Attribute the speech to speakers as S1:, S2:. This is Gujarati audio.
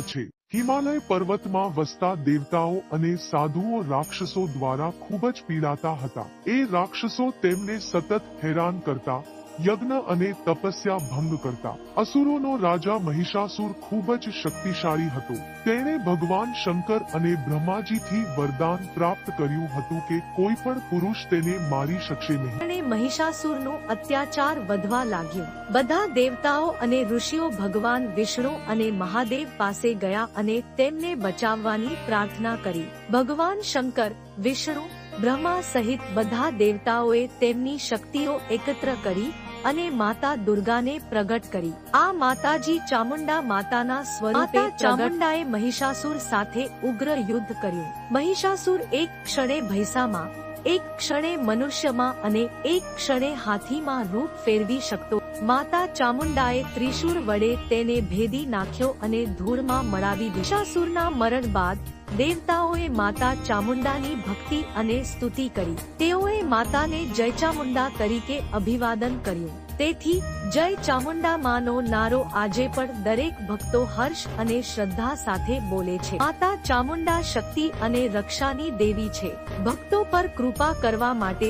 S1: છે. હિમાલય પર્વતમાં વસતા દેવતાઓ અને સાધુઓ રાક્ષસો દ્વારા ખૂબ જ પીડાતા હતા. એ રાક્ષસો તેમને સતત હેરાન કરતા યજ્ઞ અને તપસ્યા ભંગ કરતા. અસુરોનો રાજા મહિષાસુર ખૂબ જ શક્તિશાળી હતો. તેણે ભગવાન શંકર અને બ્રહ્માજીથી વરદાન પ્રાપ્ત કર્યું હતું કે કોઈ પણ પુરુષ તેને મારી શકશે નહીં.
S2: અને મહિષાસુરનો અત્યાચાર વધવા લાગ્યો. બધા દેવતાઓ અને ઋષિઓ ભગવાન વિષ્ણુ અને મહાદેવ પાસે ગયા અને તેમને બચાવવાની પ્રાર્થના કરી. ભગવાન શંકર, વિષ્ણુ બ્રહ્મા સહિત બધા દેવતાઓએ તેમની શક્તિઓ એકત્ર કરી અને માતા દુર્ગાને પ્રગટ કરી. આ માતાજી ચામુંડા માતાના સ્વરૂપે ચામુંડાએ મહિષાસુર સાથે ઉગ્ર યુદ્ધ કર્યું. મહિષાસુર એક ક્ષણે ભૈસામાં એક ક્ષણે મનુષ્યમાં અને એક ક્ષણે હાથીમાં રૂપ ફેરવી શકતો. માતા ચામુંડાએ ત્રિશુર વડે તેને ભેદી નાખ્યો અને ધૂળમાં મળાવી દિશાસુરના મરણ બાદ દેવતાઓએ માતા ચામુંડાની ભક્તિ અને સ્તુતિ કરી. તેઓએ માતાને જય ચામુંડા તરીકે અભિવાદન કર્યું. તેથી જય ચામુંડા માનો નારો આજે પણ દરેક ભક્તો હર્ષ અને શ્રદ્ધા સાથે બોલે છે. માતા ચામુંડા શક્તિ અને રક્ષાની દેવી છે. ભક્તો પર કૃપા કરવા માટે